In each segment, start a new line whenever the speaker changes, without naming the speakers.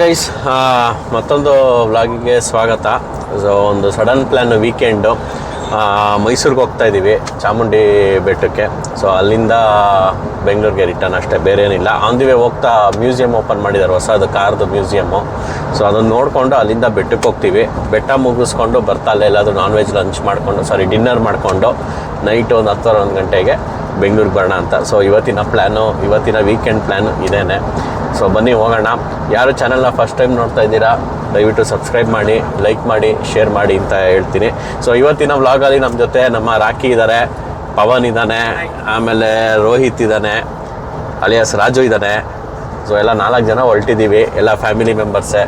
Guys ಮತ್ತೊಂದು ವ್ಲಾಗಿಗೆ ಸ್ವಾಗತ. So ಒಂದು ಸಡನ್ ಪ್ಲ್ಯಾನ್ ವೀಕೆಂಡು ಮೈಸೂರಿಗೆ ಹೋಗ್ತಾ ಇದ್ದೀವಿ ಚಾಮುಂಡಿ ಬೆಟ್ಟಕ್ಕೆ. ಸೊ ಅಲ್ಲಿಂದ ಬೆಂಗಳೂರಿಗೆ ರಿಟರ್ನ್ ಅಷ್ಟೇ ಬೇರೆ ಏನಿಲ್ಲ ಆನ್ ದಿ ವೇ ಹೋಗ್ತಾ ಮ್ಯೂಸಿಯಂ ಓಪನ್ ಮಾಡಿದ್ದಾರೆ ಹೊಸದು ಕಾರ್ದು ಮ್ಯೂಸಿಯಮ್ಮು ಸೊ ಅದನ್ನು ನೋಡಿಕೊಂಡು ಅಲ್ಲಿಂದ ಬೆಟ್ಟಕ್ಕೆ ಹೋಗ್ತೀವಿ. ಬೆಟ್ಟ ಮುಗಿಸ್ಕೊಂಡು ಬರ್ತಾ ಅಲ್ಲೇ ಎಲ್ಲಾದರೂ ನಾನ್ ವೆಜ್ ಲಂಚ್ ಮಾಡಿಕೊಂಡು ಸಾರಿ ಡಿನ್ನರ್ ಮಾಡಿಕೊಂಡು ನೈಟ್ ಒಂದು ಹತ್ತುವರೆ, ಒಂದು ಗಂಟೆಗೆ ಬೆಂಗಳೂರಿಗೆ ಬರೋಣ ಅಂತ. ಸೊ ಇವತ್ತಿನ ಪ್ಲ್ಯಾನು ಇವತ್ತಿನ ವೀಕೆಂಡ್ ಪ್ಲ್ಯಾನು ಇದೇನೆ. ಸೊ ಬನ್ನಿ, ಹೋಗೋಣ. ಯಾರು ಚಾನಲ್ನ ಫಸ್ಟ್ ಟೈಮ್ ನೋಡ್ತಾ ಇದ್ದೀರಾ, ದಯವಿಟ್ಟು ಸಬ್ಸ್ಕ್ರೈಬ್ ಮಾಡಿ ಲೈಕ್ ಮಾಡಿ ಶೇರ್ ಮಾಡಿ ಅಂತ ಹೇಳ್ತೀನಿ. ಸೊ ಇವತ್ತಿನ ವ್ಲಾಗಲ್ಲಿ ನಮ್ಮ ಜೊತೆ ನಮ್ಮ ರಾಕಿ ಇದ್ದಾರೆ ಪವನ್ ಇದ್ದಾನೆ ಆಮೇಲೆ ರೋಹಿತ್ ಇದ್ದಾನೆ ಅಲಿಯಾಸ್ ರಾಜು ಇದ್ದಾನೆ ಸೊ ಎಲ್ಲ ನಾಲ್ಕು ಜನ ಹೊರಟಿದ್ದೀವಿ ಎಲ್ಲ ಫ್ಯಾಮಿಲಿ ಮೆಂಬರ್ಸೇ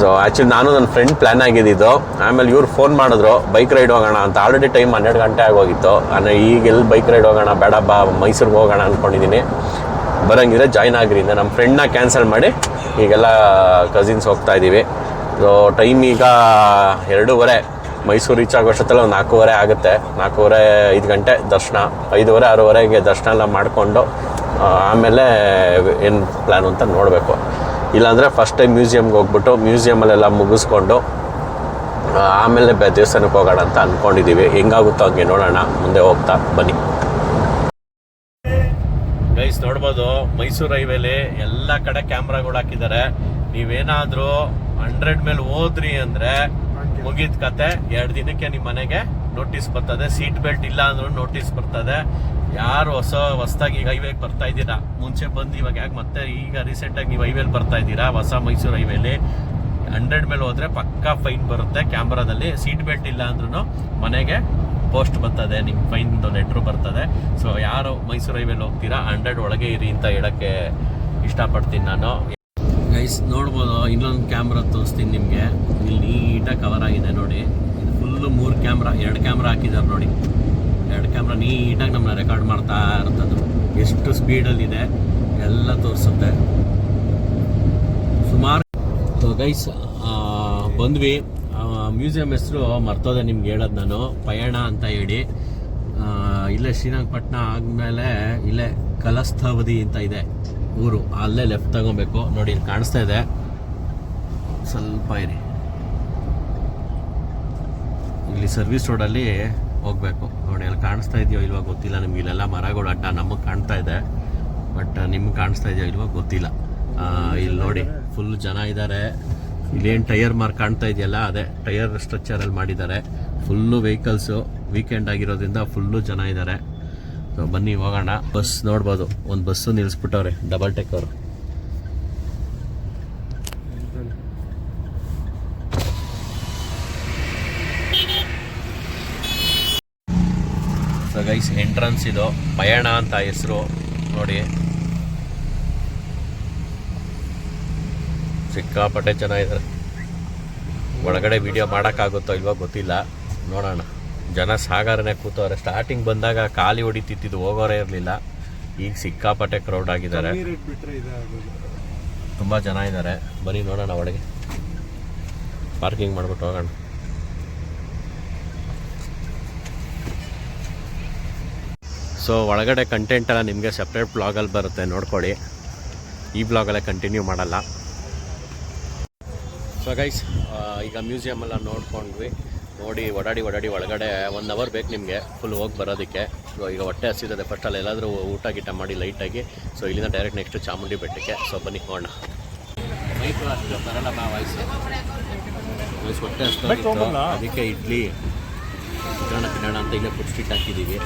ಸೊ ಆ್ಯಕ್ಚುಲಿ ನಾನು ನನ್ನ ಫ್ರೆಂಡ್ ಪ್ಲ್ಯಾನ್ ಆಗಿದ್ದಿದ್ದು. ಆಮೇಲೆ ಇವ್ರು ಫೋನ್ ಮಾಡಿದ್ರು, ಬೈಕ್ ರೈಡ್ ಹೋಗೋಣ ಅಂತ. ಆಲ್ರೆಡಿ ಟೈಮ್ ಹನ್ನೆರಡು ಗಂಟೆ ಆಗೋಗಿತ್ತು. ಅಂದರೆ ಈಗ ಎಲ್ಲಿ ಬೈಕ್ ರೈಡ್ ಹೋಗೋಣ ಬೇಡ ಬಾ ಮೈಸೂರಿಗೆ ಹೋಗೋಣ ಅಂದ್ಕೊಂಡಿದ್ದೀನಿ ಬರೋಂಗಿದ್ರೆ ಜಾಯ್ನ್ ಆಗಿರಿಂದ ನಮ್ಮ ಫ್ರೆಂಡ್ನ ಕ್ಯಾನ್ಸಲ್ ಮಾಡಿ ಈಗೆಲ್ಲ ಕಸಿನ್ಸ್ ಹೋಗ್ತಾ ಇದ್ದೀವಿ ಸೊ ಟೈಮ್ ಈಗ ಎರಡೂವರೆ. ಮೈಸೂರು ರೀಚ್ ಆಗೋ ಅಷ್ಟೊತ್ತಲ್ಲಿ ಒಂದು ನಾಲ್ಕೂವರೆ ಆಗುತ್ತೆ. ನಾಲ್ಕೂವರೆ ಐದು ಗಂಟೆ ದರ್ಶನ. ಐದೂವರೆ, ಆರೂವರೆಗೆ ದರ್ಶನ ಎಲ್ಲ ಮಾಡಿಕೊಂಡು ಆಮೇಲೆ ಏನು ಪ್ಲ್ಯಾನು ಅಂತ ನೋಡಬೇಕು. ಇಲ್ಲಾಂದರೆ ಫಸ್ಟ್ ಟೈಮ್ ಮ್ಯೂಸಿಯಮ್ಗೆ ಹೋಗ್ಬಿಟ್ಟು ಮ್ಯೂಸಿಯಮಲ್ಲೆಲ್ಲ ಮುಗಿಸ್ಕೊಂಡು ಆಮೇಲೆ ಬೇ ದೇವಸ್ಥಾನಕ್ಕೆ ಹೋಗೋಣ ಅಂತ ಅಂದ್ಕೊಂಡಿದ್ದೀವಿ ಹೆಂಗಾಗುತ್ತೋ ಹಂಗೆ ನೋಡೋಣ. ಮುಂದೆ ಹೋಗ್ತಾ ಬನ್ನಿ. ಗೈಸ್ ನೋಡ್ಬೋದು ಮೈಸೂರು ಹೈವೇಲಿ ಎಲ್ಲ ಕಡೆ ಕ್ಯಾಮ್ರಾಗಳು ಹಾಕಿದ್ದಾರೆ. ನೀವೇನಾದರೂ ಹಂಡ್ರೆಡ್ ಮೇಲೆ ಹೋದ್ರಿ ಅಂದ್ರೆ ಮುಗಿದ ಕತೆ. ಎರಡು ದಿನಕ್ಕೆ ನಿಮ್ಮ ಮನೆಗೆ ನೋಟಿಸ್ ಬರ್ತದೆ. ಸೀಟ್ ಬೆಲ್ಟ್ ಇಲ್ಲ ಅಂದ್ರೂ ನೋಟಿಸ್ ಬರ್ತದೆ. ಯಾರು ಹೊಸ ಹೊಸದಾಗಿ ಈಗ ಹೈವೇಗೆ ಬರ್ತಾ ಇದ್ದೀರಾ? ಮುಂಚೆ ಬಂದು ಇವಾಗ ಯಾಕೆ ಮತ್ತೆ ಈಗ ರೀಸೆಂಟಾಗಿ ನೀವು ಹೈವೇಲಿ ಬರ್ತಾ ಇದ್ದೀರಾ? ಹೊಸ ಮೈಸೂರು ಹೈವೇಲಿ ಹಂಡ್ರೆಡ್ ಮೇಲೆ ಹೋದರೆ ಪಕ್ಕಾ ಫೈನ್ ಬರುತ್ತೆ ಕ್ಯಾಮ್ರಾದಲ್ಲಿ. ಸೀಟ್ ಬೆಲ್ಟ್ ಇಲ್ಲ ಅಂದ್ರೂ ಮನೆಗೆ ಪೋಸ್ಟ್ ಬರ್ತದೆ, ನಿಮ್ಗೆ ಫೈನ್ದು ಲೆಟ್ರು ಬರ್ತದೆ. ಸೊ ಯಾರು ಮೈಸೂರು ಹೈವೇಲಿ ಹೋಗ್ತೀರಾ? ಹಂಡ್ರೆಡ್ ಒಳಗೆ ಇರಿ ಅಂತ ಹೇಳಕ್ಕೆ ಇಷ್ಟಪಡ್ತೀನಿ ನಾನು. ಗೈಸ್ ನೋಡ್ಬೋದು, ಇನ್ನೊಂದು ಕ್ಯಾಮ್ರಾ ತೋರಿಸ್ತೀನಿ ನಿಮಗೆ. ಇಲ್ಲಿ ನೀಟಾಗಿ ಕವರ್ ಆಗಿದೆ ನೋಡಿ. ಇದು ಫುಲ್ಲು ಮೂರು ಕ್ಯಾಮ್ರಾ ಎರಡು ಕ್ಯಾಮ್ರಾ ಹಾಕಿದ್ದಾರೆ ನೋಡಿ. ಎರಡು ಕ್ಯಾಮ್ರಾ ನೀಟಾಗಿ ನಮ್ಮನ್ನ ರೆಕಾರ್ಡ್ ಮಾಡ್ತಾ ಇರ್ತದ್ದು. ಎಷ್ಟು ಸ್ಪೀಡಲ್ಲಿದೆ ಎಲ್ಲ ತೋರಿಸುತ್ತೆ. ಸುಮಾರು ಗೈಸ್ ಬಂದ್ವಿ. ಮ್ಯೂಸಿಯಂ ಹೆಸರು ಮರ್ತೋದೆ ನಿಮ್ಗೆ ಹೇಳೋದು ನಾನು. ಪಯಣ ಅಂತ ಹೇಳಿ. ಇಲ್ಲೇ ಶ್ರೀರಂಗಪಟ್ಟಣ ಆದಮೇಲೆ ಇಲ್ಲೇ ಕಲಸ್ಥಾವಧಿ ಅಂತ ಇದೆ ಊರು. ಅಲ್ಲೇ ಲೆಫ್ಟ್ ತಗೋಬೇಕು. ನೋಡಿ, ಇಲ್ಲಿ ಕಾಣಿಸ್ತಾ ಇದೆ. ಸ್ವಲ್ಪ ಇರಿ. ಇಲ್ಲಿ ಸರ್ವಿಸ್ ರೋಡಲ್ಲಿ ಹೋಗ್ಬೇಕು. ನೋಡಿ, ಅಲ್ಲಿ ಕಾಣಿಸ್ತಾ ಇದೆಯೋ ಇಲ್ವಾ ಗೊತ್ತಿಲ್ಲ. ನಿಮ್ಗೆ ಇಲ್ಲೆಲ್ಲ ಮರಗಳು ಅಡ್ಡ ನಮಗೆ ಕಾಣ್ತಾ ಇದೆ. ಬಟ್ ನಿಮ್ಗೆ ಕಾಣಿಸ್ತಾ ಇದೆಯೋ ಇಲ್ವಾ ಗೊತ್ತಿಲ್ಲ. ಇಲ್ಲಿ ನೋಡಿ ಫುಲ್ ಜನ ಇದ್ದಾರೆ ಇಲ್ಲೇನು ಟೈರ್ ಮಾರ್ಕ್ ಕಾಣ್ತಾ ಇದೆಯಲ್ಲ, ಅದೇ ಟೈರ್ ಸ್ಟ್ರಕ್ಚರಲ್ಲಿ ಮಾಡಿದ್ದಾರೆ. ಫುಲ್ಲು ವೆಹಿಕಲ್ಸು ವೀಕೆಂಡ್ ಆಗಿರೋದ್ರಿಂದ ಫುಲ್ಲು ಜನ ಇದ್ದಾರೆ ಸೊ ಬನ್ನಿ, ಹೋಗೋಣ. ಬಸ್ ನೋಡ್ಬೋದು. ಒಂದು bus ನಿಲ್ಲಿಸ್ಬಿಟ್ಟವ್ರೆ double deck so guys entrance ಇದು. ಪಯಣ ಅಂತ ಹೆಸರು. ನೋಡಿ. ಸಿಕ್ಕಾಪಟ್ಟೆ ಚೆನ್ನಾಗಿದ್ದಾರೆ. ಒಳಗಡೆ ವಿಡಿಯೋ ಮಾಡೋಕ್ಕಾಗುತ್ತೋ ಇಲ್ವೋ ಗೊತ್ತಿಲ್ಲ. ನೋಡೋಣ. ಜನ ಸಾಗರನೇ ಕೂತವ್ರೆ. ಸ್ಟಾರ್ಟಿಂಗ್ ಬಂದಾಗ ಖಾಲಿ ಹೊಡಿತಿದ್ದು ಹೋಗೋರೇ ಇರಲಿಲ್ಲ. ಈಗ ಸಿಕ್ಕಾಪಟ್ಟೆ ಕ್ರೌಡ್ ಆಗಿದ್ದಾರೆ. ತುಂಬ ಜನ ಇದ್ದಾರೆ. ಬನ್ನಿ ನೋಡೋಣ ಒಳಗೆ. ಪಾರ್ಕಿಂಗ್ ಮಾಡ್ಬಿಟ್ಟು ಹೋಗೋಣ. ಸೊ ಒಳಗಡೆ ಕಂಟೆಂಟ್ ಎಲ್ಲ ನಿಮಗೆ ಸಪ್ರೇಟ್ ಬ್ಲಾಗಲ್ಲಿ ಬರುತ್ತೆ ನೋಡ್ಕೊಳ್ಳಿ. ಈ ಬ್ಲಾಗಲ್ಲೇ ಕಂಟಿನ್ಯೂ ಮಾಡಲ್ಲ. ಸೊ ಗೈಸ್ ಈಗ ಮ್ಯೂಸಿಯಮ್ ಎಲ್ಲ ನೋಡ್ಕೊಂಡ್ವಿ. ನೋಡಿ ಓಡಾಡಿ ಓಡಾಡಿ ಒಳಗಡೆ ಒನ್ ಅವರ್ ಬೇಕು ನಿಮಗೆ. ಫುಲ್ ಹೋಗಿ ಬರೋದಕ್ಕೆ. ಸೊ ಈಗ ಹೊಟ್ಟೆ ಹಸಿದದೆ ಫಸ್ಟ್ ಅಲ್ಲಿ ಎಲ್ಲಾದರೂ ಊಟ ಗೀಟ ಮಾಡಿ ಲೈಟಾಗಿ ಸೊ ಇಲ್ಲಿಂದ ಡೈರೆಕ್ಟ್ ನೆಕ್ಸ್ಟ್ ಚಾಮುಂಡಿ ಬೆಟ್ಟಕ್ಕೆ. ಸೊ ಬನ್ನಿ ಹೋಗೋಣ. ಮೈಕ್ ಅಷ್ಟು ಬರಲ್ಲ ಬಾ ವಾಯ್ಸು ವಾಯ್ಸ್ ಹೊಟ್ಟೆ ಅದಕ್ಕೆ ಇಡ್ಲಿ ಚಿತ್ರಾನ್ನ ತಿನ್ನೋಣ ಅಂತ ಇಲ್ಲೇ ಫುಡ್ ಸ್ಟ್ರೀಟ್ ಹಾಕಿದ್ದೀವಿ.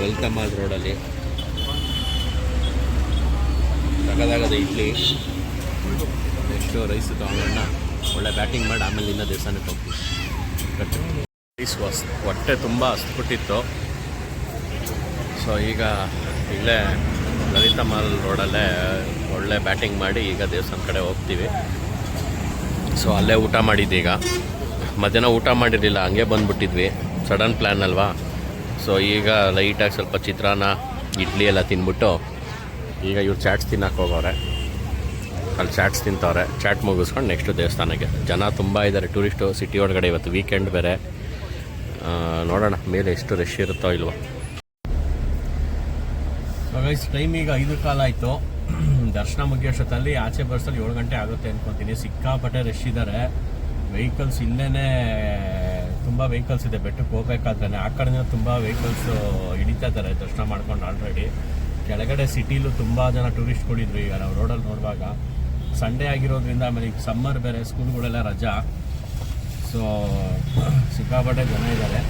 ವೆಲ್ಕಮ್ ಮಾಲ್ ರೋಡಲ್ಲಿ. ತಗದಾಗದ ಇಡ್ಲಿ. ಎಷ್ಟು ರೈಸ್ ತೊಗೊಳ್ಳೋಣ ಒಳ್ಳೆ ಬ್ಯಾಟಿಂಗ್ ಮಾಡಿ, ಆಮೇಲೆ ಇನ್ನ ದೇವಸ್ಥಾನಕ್ಕೆ ಹೋಗ್ತೀವಿ ರೈಸ್ ಹೊಸ್ ಹೊಟ್ಟೆ ತುಂಬ ಹಸ್ಬಿಟ್ಟಿತ್ತು. ಸೊ ಈಗ ಇಲ್ಲೇ ಲಲಿತ ಮಾಲ್ ರೋಡಲ್ಲೇ ಒಳ್ಳೆ ಬ್ಯಾಟಿಂಗ್ ಮಾಡಿ ಈಗ ದೇವಸ್ಥಾನ ಕಡೆ ಹೋಗ್ತೀವಿ. ಸೊ ಅಲ್ಲೇ ಊಟ ಮಾಡಿದ್ದೀಗ. ಮಧ್ಯಾಹ್ನ ಊಟ ಮಾಡಿರಲಿಲ್ಲ, ಹಂಗೆ ಬಂದುಬಿಟ್ಟಿದ್ವಿ. ಸಡನ್ ಪ್ಲ್ಯಾನ್ ಅಲ್ವಾ? ಸೊ ಈಗ ಲೈಟಾಗಿ ಸ್ವಲ್ಪ ಚಿತ್ರಾನ್ನ, ಇಡ್ಲಿ ಎಲ್ಲ ತಿಂದ್ಬಿಟ್ಟು ಈಗ ಇವ್ರು ಚಾಟ್ಸ್ ತಿನ್ನಕ್ಕೆ ಹೋಗೋರೆ ಅಲ್ಲಿ ಚಾಟ್ಸ್ ತಿಂತವ್ರೆ. ಚಾಟ್ ಮುಗಿಸ್ಕೊಂಡು ನೆಕ್ಸ್ಟು ದೇವಸ್ಥಾನಕ್ಕೆ. ಜನ ತುಂಬ ಇದ್ದಾರೆ ಟೂರಿಸ್ಟು ಸಿಟಿ ಒಳಗಡೆ ಇವತ್ತು ವೀಕೆಂಡ್ ಬೇರೆ. ನೋಡೋಣ, ಮೇಲೆ ಎಷ್ಟು ರಶ್ ಇರುತ್ತೋ ಇಲ್ವೋ. ಗೈಸ್ ಟೈಮ್ ಈಗ ಐದು ಕಾಲ ಆಯಿತು. ದರ್ಶನ ಮುಗಿಯೋಷ್ಟೊತ್ತಲ್ಲಿ ಆಚೆ ಬರ್ಸಲ್ಲಿ ಏಳು ಗಂಟೆ ಆಗುತ್ತೆ ಅಂದ್ಕೊತೀನಿ ಸಿಕ್ಕಾಪಟ್ಟೆ ರಶ್ ಇದ್ದಾರೆ ವೆಹಿಕಲ್ಸ್ ಇಲ್ಲೇನೆ ತುಂಬ ವೆಹಿಕಲ್ಸ್ ಇದೆ, ಬೆಟ್ಟಕ್ಕೆ ಹೋಗ್ಬೇಕಾದ್ರೆ ಆ ಕಡೆಯಿಂದ ತುಂಬ ವೆಹಿಕಲ್ಸ್ ಹಿಡಿತಾ ಇದ್ದಾರೆ. ದರ್ಶನ ಮಾಡ್ಕೊಂಡು ಆಲ್ರೆಡಿ ಕೆಳಗಡೆ ಸಿಟಿಲೂ ತುಂಬ ಜನ ಟೂರಿಸ್ಟ್ಗಳಿದ್ರು ಈಗ ನಾವು ರೋಡಲ್ಲಿ ನೋಡುವಾಗ ಸಂಡೇ ಆಗಿರೋದ್ರಿಂದ ಆಮೇಲೆ ಈಗ ಸಮ್ಮರ್ ಬೇರೆ ಸ್ಕೂಲ್ಗಳೆಲ್ಲ ರಜಾ. ಸೊ ಸಿಕ್ಕಾಪಟ್ಟೆ ಜನ ಇದ್ದಾರೆ.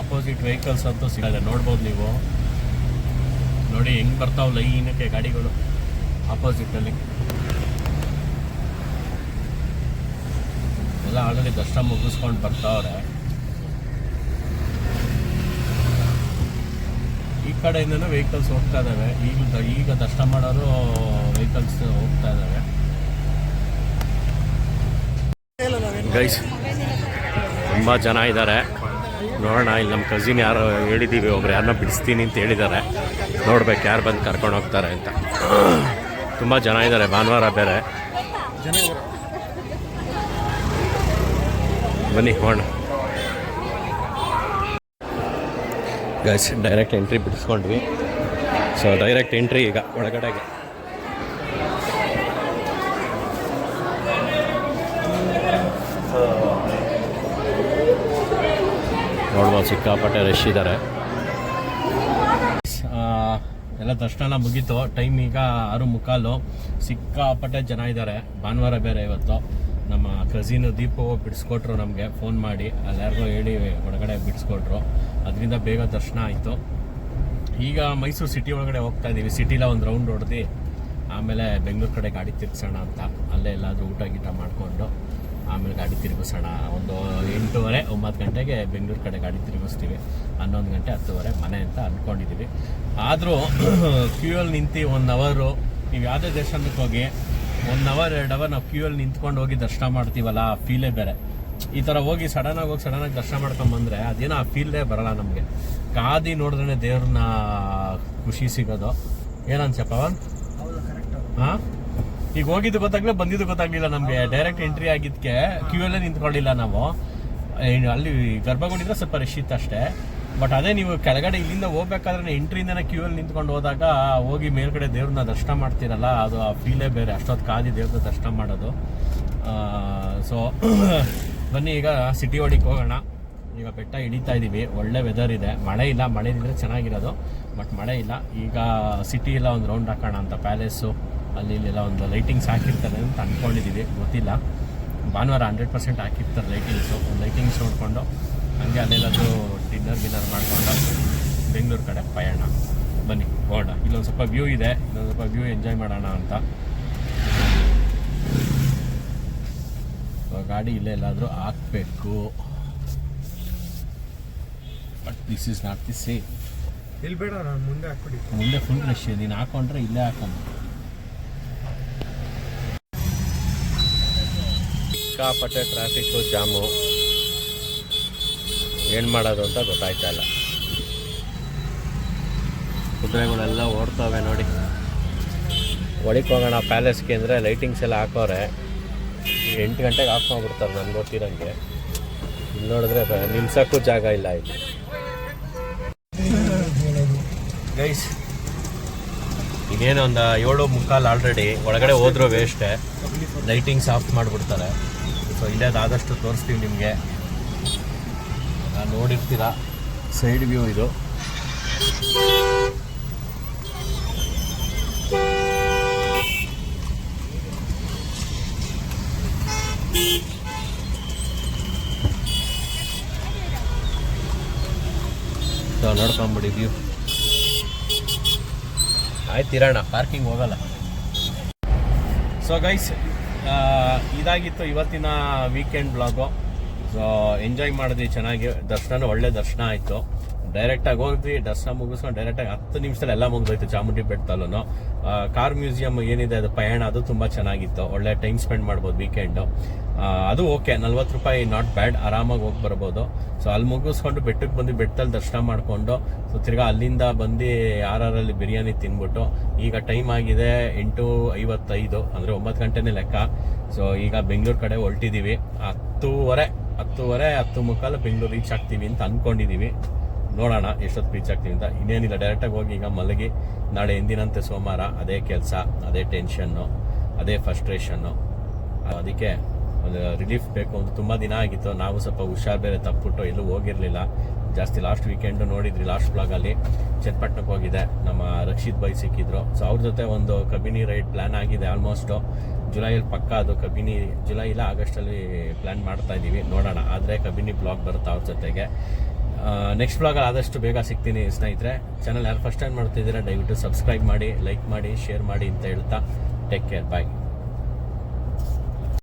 ಆಪೋಸಿಟ್ ವೆಹಿಕಲ್ಸ್ ಅಂತೂ ಸಿಗಲ್ಲ ನೋಡ್ಬೋದು ನೀವು. ನೋಡಿ, ಹೆಂಗ್ ಬರ್ತಾವ್ ಲೈನಕ್ಕೆ ಗಾಡಿಗಳು. ಆಪೋಸಿಟ್ ಆಲ್ರೆಡಿ ದರ್ಶನ ಮುಗಿಸ್ಕೊಂಡು ಬರ್ತಾವ್ರೆ. ಈ ಕಡೆಯಿಂದನೂ ವೆಹಿಕಲ್ಸ್ ಹೋಗ್ತಾ ಇದಾವೆ. ಈಗ ಈಗ ದರ್ಶನ ಮಾಡೋರು ವೆಹಿಕಲ್ಸ್ ಹೋಗ್ತಾ ಇದಾವೆ. ಗೈಸ್ ತುಂಬ ಜನ ಇದ್ದಾರೆ ನೋಡೋಣ, ಇಲ್ಲಿ ನಮ್ಮ ಕಸಿನ್ ಯಾರು ಹೇಳಿದ್ದೀವಿ ಒಬ್ರು ಯಾರನ್ನ ಬಿಡಿಸ್ತೀನಿ ಅಂತ ಹೇಳಿದ್ದಾರೆ ನೋಡ್ಬೇಕು ಯಾರು ಬಂದು ಕರ್ಕೊಂಡು ಹೋಗ್ತಾರೆ ಅಂತ. ತುಂಬ ಜನ ಇದ್ದಾರೆ ಭಾನುವಾರ ಬೇರೆ. ಬನ್ನಿ ಹೋಣ ಗೈಸ್ ಡೈರೆಕ್ಟ್ ಎಂಟ್ರಿ ಬಿಡಿಸ್ಕೊಂಡ್ವಿ. ಸೊ ಡೈರೆಕ್ಟ್ ಎಂಟ್ರಿ ಈಗ ಒಳಗಡೆಗೆ. ನೋಡ್ಬೋದು, ಸಿಕ್ಕಾಪಟ್ಟೆ ರಶ್ ಇದ್ದಾರೆ ಎಲ್ಲ ದರ್ಶನ ಮುಗೀತು. ಟೈಮ್ ಈಗ ಆರು ಮುಕ್ಕಾಲು. ಸಿಕ್ಕಾಪಟ್ಟೆ ಜನ ಇದ್ದಾರೆ ಭಾನುವಾರ ಬೇರೆ ಇವತ್ತು. ನಮ್ಮ ಕಸಿನ್ ದೀಪವು ಬಿಡಿಸ್ಕೊಟ್ರು ನಮಗೆ ಫೋನ್ ಮಾಡಿ. ಅಲ್ಲಾರ್ಗೋ ಹೇಳಿ ಒಳಗಡೆ ಬಿಡಿಸ್ಕೊಟ್ರು. ಅದರಿಂದ ಬೇಗ ದರ್ಶನ ಆಯಿತು. ಈಗ ಮೈಸೂರು ಸಿಟಿ ಒಳಗಡೆ ಹೋಗ್ತಾ ಇದ್ದೀವಿ ಸಿಟಿಲ ಒಂದು ರೌಂಡ್ ಹೊಡೆದು, ಆಮೇಲೆ ಬೆಂಗಳೂರು ಕಡೆ ಗಾಡಿ ತಿರ್ಗಿಸೋಣ ಅಂತ. ಅಲ್ಲೇ ಎಲ್ಲಾದರೂ ಊಟ ಗೀಟ ಮಾಡಿಕೊಂಡು, ಆಮೇಲೆ ಗಾಡಿ ತಿರುಗಿಸೋಣ. ಒಂದು ಎಂಟೂವರೆ, ಒಂಬತ್ತು ಗಂಟೆಗೆ ಬೆಂಗಳೂರು ಕಡೆ ಗಾಡಿ ತಿರುಗಿಸ್ತೀವಿ. ಹನ್ನೊಂದು ಗಂಟೆ, ಹತ್ತುವರೆ, ಮನೆ ಅಂತ ಅಂದ್ಕೊಂಡಿದ್ದೀವಿ ಆದರೂ ಕ್ಯೂ ಅಲ್ಲಿ ನಿಂತು ಒನ್ ಅವರು ನೀವು ಯಾವುದೇ ದೇಶಕ್ಕೆ ಹೋಗಿ ಒನ್ ಅವರ್ ಎರಡು ಅವರ್ ನಾವು ಕ್ಯೂ ಅಲ್ಲಿ ನಿಂತ್ಕೊಂಡು ಹೋಗಿ ದರ್ಶನ ಮಾಡ್ತೀವಲ್ಲ, ಆ ಫೀಲೇ ಬೇರೆ. ಈ ಥರ ಹೋಗಿ ಸಡನ್ನಾಗಿ ಹೋಗಿ ಸಡನ್ನಾಗಿ ದರ್ಶನ ಮಾಡ್ಕೊಂಡ್ ಬಂದ್ರೆ ಅದೇನೋ ಆ ಫೀಲೇ ಬರಲ್ಲ ನಮಗೆ. ಕಾದಿ ನೋಡಿದ್ರೆ ದೇವ್ರನ್ನ ಖುಷಿ ಸಿಗೋದು. ಏನನ್ಸಪ್ಪ ಪವನ್? ಹಾ? ಈಗ ಹೋಗಿದ್ದು ಗೊತ್ತಾಗ್ಲಿಲ್ಲ, ಬಂದಿದ್ದು ಗೊತ್ತಾಗ್ಲಿಲ್ಲ ನಮಗೆ. ಡೈರೆಕ್ಟ್ ಎಂಟ್ರಿ ಆಗಿದ್ಕೆ ಕ್ಯೂ ಅಲ್ಲೇ ನಿಂತ್ಕೊಳ್ಳಿಲ್ಲ ನಾವು. ಅಲ್ಲಿ ಗರ್ಭಗೊಂಡಿದ್ರೆ ಸ್ವಲ್ಪ ರಶ್ ಇತ್ತು ಅಷ್ಟೇ. ಬಟ್ ಅದೇ ನೀವು ಕೆಳಗಡೆ ಇಲ್ಲಿಂದ ಹೋಗ್ಬೇಕಾದ್ರೆ ಎಂಟ್ರಿಂದನೇ ಕ್ಯೂ ಅಲ್ಲಿ ನಿಂತ್ಕೊಂಡು ಹೋದಾಗ ಹೋಗಿ ಮೇಲ್ಗಡೆ ದೇವ್ರನ್ನ ದರ್ಶನ ಮಾಡ್ತೀರಲ್ಲ, ಅದು ಆ ಫೀಲೇ ಬೇರೆ, ಅಷ್ಟೊತ್ತು ಕಾದಿ ದೇವ್ರನ್ನ ದರ್ಶನ ಮಾಡೋದು. ಸೊ ಬನ್ನಿ ಈಗ ಸಿಟಿ ಒಳಗೆ ಹೋಗೋಣ. ಈಗ ಬೆಟ್ಟ ಹಿಡಿತಾ ಇದ್ದೀವಿ ಒಳ್ಳೆ ವೆದರ್ ಇದೆ. ಮಳೆ ಇಲ್ಲ, ಮಳೆ ಇದ್ರೆ ಚೆನ್ನಾಗಿರೋದು ಬಟ್ ಮಳೆ ಇಲ್ಲ. ಈಗ ಸಿಟಿ ಎಲ್ಲ ಒಂದು ರೌಂಡ್ ಹಾಕೋಣ ಅಂತ ಪ್ಯಾಲೇಸು ಅಲ್ಲಿ ಇಲ್ಲೆಲ್ಲ ಒಂದು ಲೈಟಿಂಗ್ಸ್ ಹಾಕಿರ್ತಾರೆ ಅಂತ ಅಂದ್ಕೊಂಡಿದ್ದೀವಿ ಗೊತ್ತಿಲ್ಲ. ಭಾನುವಾರ ಹಂಡ್ರೆಡ್ ಪರ್ಸೆಂಟ್ ಹಾಕಿರ್ತಾರೆ ಲೈಟಿಂಗ್ಸು ಲೈಟಿಂಗ್ಸ್ ನೋಡಿಕೊಂಡು. ಹಂಗೆ ಅಲ್ಲೆಲ್ಲಾದರೂ ಡಿನ್ನರ್ ಗಿನ್ನರ್ ಮಾಡಿಕೊಂಡು ಬೆಂಗಳೂರು ಕಡೆ ಪಯಣ. ಬನ್ನಿ ಹೋಗೋಣ. ಇಲ್ಲೊಂದು ಸ್ವಲ್ಪ ವ್ಯೂ ಇದೆ. ಇಲ್ಲೊಂದು ಸ್ವಲ್ಪ ವ್ಯೂ ಎಂಜಾಯ್ ಮಾಡೋಣ ಅಂತ. ಗಾಡಿ ಇಲ್ಲೇ ಎಲ್ಲಾದರೂ ಹಾಕಬೇಕು. But this is not the safe
ಇಲ್ಲಿ ಬೇಡ ನಾನು ಮುಂದೆ ಹಾಕ್ಬಿಡಿ.
ಮುಂದೆ ಫುಲ್ ರಶ್ ನೀನು ಹಾಕೊಂಡ್ರೆ ಇಲ್ಲೇ ಹಾಕೊಂಡು ಸಿಕ್ಕಾಪಟ್ಟೆ ಟ್ರಾಫಿಕ್ಕು ಜಾಮು. ಏನು ಮಾಡೋದು ಅಂತ ಗೊತ್ತಾಯ್ತಾ ಇಲ್ಲ. ಕುದುರೆಗಳೆಲ್ಲ ಓಡ್ತವೆ ನೋಡಿ. ಒಳಗೆ ಹೋಗೋಣ ಪ್ಯಾಲೇಸ್ಗೆ ಅಂದರೆ ಲೈಟಿಂಗ್ಸ್ ಎಲ್ಲ ಹಾಕೋರೆ. ಎಂಟು ಗಂಟೆಗೆ ಆಫ್ ಮಾಡಿಬಿಡ್ತಾರೆ ನಾನು ಗೊತ್ತಿರೋಂಗೆ. ಇಲ್ಲಿ ನೋಡಿದ್ರೆ ನಿಲ್ಸೋಕ್ಕೂ ಜಾಗ ಇಲ್ಲ ಇಲ್ಲಿ. ಗೈಸ್ ಇನ್ನೇನು ಒಂದು ಏಳು ಮುಕ್ಕಾಲು ಆಲ್ರೆಡಿ ಒಳಗಡೆ ಹೋದ್ರೂ ವೇಸ್ಟೇ ಲೈಟಿಂಗ್ಸ್ ಆಫ್ ಮಾಡಿಬಿಡ್ತಾರೆ. ಸೊ ಇಲ್ಲೇ ಆದಷ್ಟು ತೋರಿಸ್ತೀವಿ ನಿಮಗೆ. ನೋಡಿರ್ತೀರ? ಸೈಡ್ ವ್ಯೂ ಇದು. ನೋಡ್ಕೊಂಬಿಡಿ ವ್ಯೂ. ಆಯ್ತು ಇರೋಣ ಪಾರ್ಕಿಂಗ್ ಹೋಗಲ್ಲ. ಸೊ ಗೈಸ್ ಇದಾಗಿತ್ತು ಇವತ್ತಿನ ವೀಕೆಂಡ್ ಬ್ಲಾಗು ಸೊ ಎಂಜಾಯ್ ಮಾಡಿದ್ವಿ, ಚೆನ್ನಾಗಿ. ದರ್ಶನ ಒಳ್ಳೆ ದರ್ಶನ ಆಯಿತು. ಡೈರೆಕ್ಟಾಗಿ ಹೋದ್ವಿ, ದರ್ಶನ ಮುಗಿಸ್ಕೊಂಡು ಡೈರೆಕ್ಟಾಗಿ ಹತ್ತು ನಿಮಿಷದಲ್ಲಿ ಎಲ್ಲ ಮುಗಿದೋಯ್ತು, ಚಾಮುಂಡಿ ಬೆಟ್ಟದಲ್ಲೂ ಕಾರ್ ಮ್ಯೂಸಿಯಂ ಏನಿದೆ, ಅದು ಪಯಣ ಅದು ತುಂಬ ಚೆನ್ನಾಗಿತ್ತು. ಒಳ್ಳೆ ಟೈಮ್ ಸ್ಪೆಂಡ್ ಮಾಡ್ಬೋದು ವೀಕೆಂಡು ಅದು ಓಕೆ ನಲ್ವತ್ತು ರೂಪಾಯಿ ನಾಟ್ ಬ್ಯಾಡ್ ಆರಾಮಾಗಿ ಹೋಗಿ ಬರ್ಬೋದು. ಸೊ ಅಲ್ಲಿ ಮುಗಿಸ್ಕೊಂಡು ಬೆಟ್ಟಕ್ಕೆ ಬಂದು ಬೆಟ್ಟದಲ್ಲಿ ದರ್ಶನ ಮಾಡಿಕೊಂಡು ಸೊ ತಿರ್ಗಾ ಅಲ್ಲಿಂದ ಬಂದು ಆರ್ ಬಿರಿಯಾನಿ ತಿನ್ಬಿಟ್ಟು, ಈಗ ಟೈಮ್ ಆಗಿದೆ ಎಂಟು ಐವತ್ತೈದು, ಅಂದರೆ ಒಂಬತ್ತು ಗಂಟೆನೇ ಲೆಕ್ಕ. ಸೊ ಈಗ ಬೆಂಗಳೂರು ಕಡೆ ಹೊರಟಿದ್ದೀವಿ ಹತ್ತೂವರೆ ಹತ್ತೂವರೆ, ಹತ್ತು ಮುಕ್ಕಾಲು ಬೆಂಗಳೂರು ರೀಚ್ ಆಗ್ತೀವಿ ಅಂತ ಅಂದ್ಕೊಂಡಿದ್ದೀವಿ ನೋಡೋಣ ಎಷ್ಟೊತ್ತು ರೀಚ್ ಆಗ್ತೀವಿ ಅಂತ. ಇನ್ನೇನಿಲ್ಲ ಡೈರೆಕ್ಟಾಗಿ ಹೋಗಿ ಈಗ ಮಲಗಿ ನಾಳೆ ಎಂದಿನಂತೆ ಸೋಮವಾರ ಅದೇ ಕೆಲಸ, ಅದೇ ಟೆನ್ಷನ್ನು ಅದೇ ಫಸ್ಟ್ರೇಷನ್ನು ಅದಕ್ಕೆ ಒಂದು ರಿಲೀಫ್ ಬೇಕು ಅಂತ ತುಂಬ ದಿನ ಆಗಿತ್ತು. ನಾವು ಸ್ವಲ್ಪ ಹುಷಾರು ಬೇರೆ ತಪ್ಪಿಬಿಟ್ಟು ಎಲ್ಲೂ ಹೋಗಿರಲಿಲ್ಲ. ಜಾಸ್ತಿ ಲಾಸ್ಟ್ ವೀಕೆಂಡು ನೋಡಿದ್ರಿ ಲಾಸ್ಟ್ ಬ್ಲಾಗಲ್ಲಿ ಚನ್ನಪಟ್ಟಣಕ್ಕೆ ಹೋಗಿದೆ ನಮ್ಮ ರಕ್ಷಿತ್ ಬೈ ಸಿಕ್ಕಿದ್ರು. ಸೊ ಅವ್ರ ಜೊತೆ ಒಂದು ಕಬಿನಿ ರೈಡ್ ಪ್ಲ್ಯಾನ್ ಆಗಿದೆ ಆಲ್ಮೋಸ್ಟು ಜುಲೈಯಲ್ಲಿ ಪಕ್ಕ ಅದು ಕಬಿನಿ ಜುಲೈ ಇಲ್ಲ ಆಗಸ್ಟಲ್ಲಿ ಪ್ಲ್ಯಾನ್ ಮಾಡ್ತಾ ಇದ್ದೀವಿ ನೋಡೋಣ. ಆದರೆ ಕಬಿನಿ ಬ್ಲಾಗ್ ಬರುತ್ತೆ ಅವ್ರ ಜೊತೆಗೆ. ನೆಕ್ಸ್ಟ್ ಬ್ಲಾಗಲ್ಲಿ ಆದಷ್ಟು ಬೇಗ ಸಿಗ್ತೀನಿ ಸ್ನೇಹಿತರೆ. ಚಾನಲ್ ಯಾರು ಫಸ್ಟ್ ಟೈಮ್ ಮಾಡ್ತಿದ್ದೀರಾ ದಯವಿಟ್ಟು ಸಬ್ಸ್ಕ್ರೈಬ್ ಮಾಡಿ ಲೈಕ್ ಮಾಡಿ ಶೇರ್ ಮಾಡಿ ಅಂತ ಹೇಳ್ತಾ ಟೇಕ್ ಕೇರ್ ಬಾಯ್